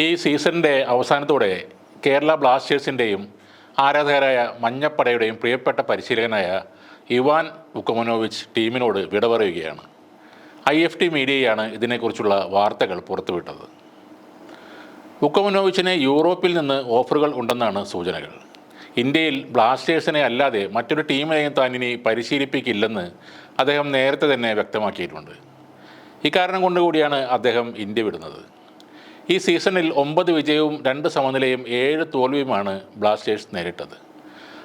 ഈ സീസണിന്റെ അവസാനത്തോടെ കേരള ബ്ലാസ്റ്റേഴ്സിന്റെയും ആരാധകരായ മഞ്ഞപ്പടയുടെയും പ്രിയപ്പെട്ട പരിശീലകനായ ഇവാൻ ഉക്കമനോവിച്ച് ടീമിനോട് വിട പറയുകയാണ്. ഐ എഫ് ടി മീഡിയയാണ് ഇതിനെക്കുറിച്ചുള്ള വാർത്തകൾ പുറത്തുവിട്ടത്. ഉക്കമനോവിച്ചിന് യൂറോപ്പിൽ നിന്ന് ഓഫറുകൾ ഉണ്ടെന്നാണ് സൂചനകൾ. ഇന്ത്യയിൽ ബ്ലാസ്റ്റേഴ്സിനെ അല്ലാതെ മറ്റൊരു ടീമിനെയും താൻ ഇനി പരിശീലിപ്പിക്കില്ലെന്ന് അദ്ദേഹം നേരത്തെ തന്നെ വ്യക്തമാക്കിയിട്ടുണ്ട്. ഇക്കാരണം കൊണ്ടുകൂടിയാണ് അദ്ദേഹം ഇന്ത്യ വിടുന്നത്. ഈ സീസണിൽ ഒമ്പത് വിജയവും രണ്ട് സമനിലയും ഏഴ് തോൽവിയുമാണ് ബ്ലാസ്റ്റേഴ്സ് നേരിട്ടത്.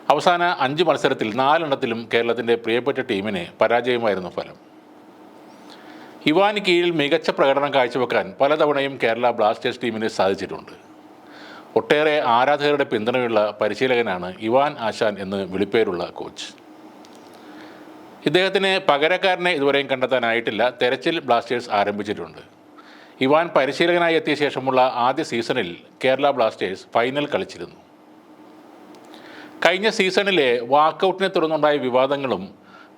അവസാന അഞ്ച് മത്സരത്തിൽ നാലെണ്ണത്തിലും കേരളത്തിന്റെ പ്രിയപ്പെട്ട ടീമിന് പരാജയമായിരുന്നു ഫലം. ഇവാന് കീഴിൽ മികച്ച പ്രകടനം കാഴ്ചവെക്കാൻ പലതവണയും കേരള ബ്ലാസ്റ്റേഴ്സ് ടീമിന് സാധിച്ചിട്ടുണ്ട്. ഒട്ടേറെ ആരാധകരുടെ പിന്തുണയുള്ള പരിശീലകനാണ് ഇവാൻ ആശാൻ എന്ന് വിളിപ്പേരുള്ള കോച്ച്. ഇദ്ദേഹത്തിന് പകരക്കാരനെ ഇതുവരെയും കണ്ടെത്താനായിട്ടില്ല. തെരച്ചിൽ ബ്ലാസ്റ്റേഴ്സ് ആരംഭിച്ചിട്ടുണ്ട്. ഇവാൻ പരിശീലകനായി എത്തിയ ശേഷമുള്ള ആദ്യ സീസണിൽ കേരള ബ്ലാസ്റ്റേഴ്സ് ഫൈനൽ കളിച്ചിരുന്നു. കഴിഞ്ഞ സീസണിലെ വാക്കൗട്ടിനെ തുടർന്നുണ്ടായ വിവാദങ്ങളും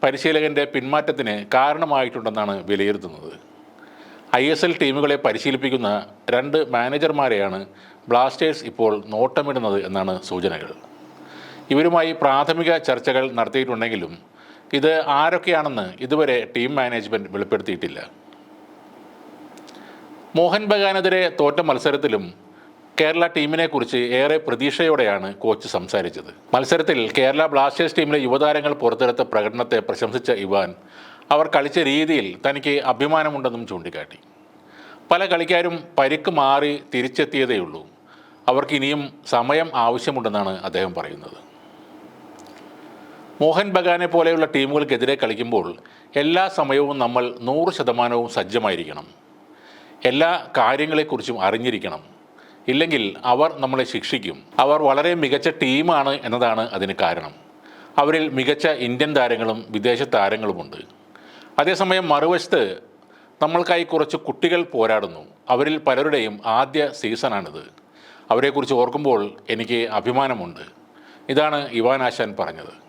പരിശീലകന്റെ പിന്മാറ്റത്തിന് കാരണമായിട്ടുണ്ടെന്നാണ് വിലയിരുത്തുന്നത്. ഐ എസ് എൽ ടീമുകളെ പരിശീലിപ്പിക്കുന്ന രണ്ട് മാനേജർമാരെയാണ് ബ്ലാസ്റ്റേഴ്സ് ഇപ്പോൾ നോട്ടമിടുന്നത് എന്നാണ് സൂചനകൾ. ഇവരുമായി പ്രാഥമിക ചർച്ചകൾ നടത്തിയിട്ടുണ്ടെങ്കിലും ഇത് ആരൊക്കെയാണെന്ന് ഇതുവരെ ടീം മാനേജ്മെന്റ് വെളിപ്പെടുത്തിയിട്ടില്ല. മോഹൻ ബഗാനെതിരെ തോറ്റ മത്സരത്തിലും കേരള ടീമിനെ കുറിച്ച് ഏറെ പ്രതീക്ഷയോടെയാണ് കോച്ച് സംസാരിച്ചത്. മത്സരത്തിൽ കേരള ബ്ലാസ്റ്റേഴ്സ് ടീമിലെ യുവതാരങ്ങൾ പുറത്തെടുത്ത പ്രകടനത്തെ പ്രശംസിച്ച ഇവാൻ അവർ കളിച്ച രീതിയിൽ തനിക്ക് അഭിമാനമുണ്ടെന്നും ചൂണ്ടിക്കാട്ടി. പല കളിക്കാരും പരിക്ക് മാറി തിരിച്ചെത്തിയതേയുള്ളൂ അവർക്ക് ഇനിയും സമയം ആവശ്യമുണ്ടെന്നാണ് അദ്ദേഹം പറയുന്നത്. മോഹൻ ബഗാനെ പോലെയുള്ള ടീമുകൾക്കെതിരെ കളിക്കുമ്പോൾ എല്ലാ സമയവും നമ്മൾ നൂറ് ശതമാനവും സജ്ജമായിരിക്കണം. എല്ലാ കാര്യങ്ങളെക്കുറിച്ചും അറിഞ്ഞിരിക്കണം. ഇല്ലെങ്കിൽ അവർ നമ്മളെ ശിക്ഷിക്കും. അവർ വളരെ മികച്ച ടീമാണ് എന്നതാണ് അതിന് കാരണം. അവരിൽ മികച്ച ഇന്ത്യൻ താരങ്ങളും വിദേശ താരങ്ങളുമുണ്ട്. അതേസമയം മറുവശത്ത് നമ്മൾക്കായി കുറച്ച് കുട്ടികൾ പോരാടുന്നു. അവരിൽ പലരുടെയും ആദ്യ സീസണാണിത്. അവരെക്കുറിച്ച് ഓർക്കുമ്പോൾ എനിക്ക് അഭിമാനമുണ്ട്. ഇതാണ് ഇവാൻ ആശാൻ പറഞ്ഞത്.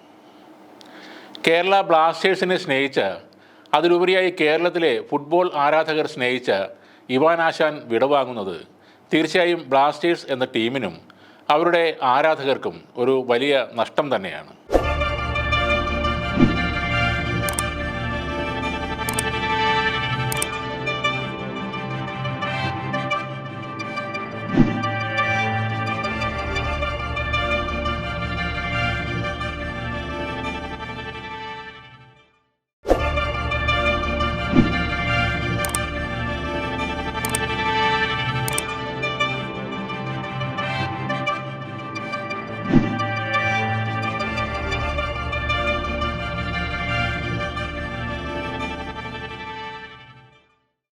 കേരള ബ്ലാസ്റ്റേഴ്സിനെ സ്നേഹിച്ച അതിലുപരിയായി കേരളത്തിലെ ഫുട്ബോൾ ആരാധകർ സ്നേഹിച്ച ഇവാൻ ആശാൻ വിടവാങ്ങുന്നത്. തീർച്ചയായും ബ്ലാസ്റ്റേഴ്സ് എന്ന ടീമിനും അവരുടെ ആരാധകർക്കും ഒരു വലിയ നഷ്ടം തന്നെയാണ്.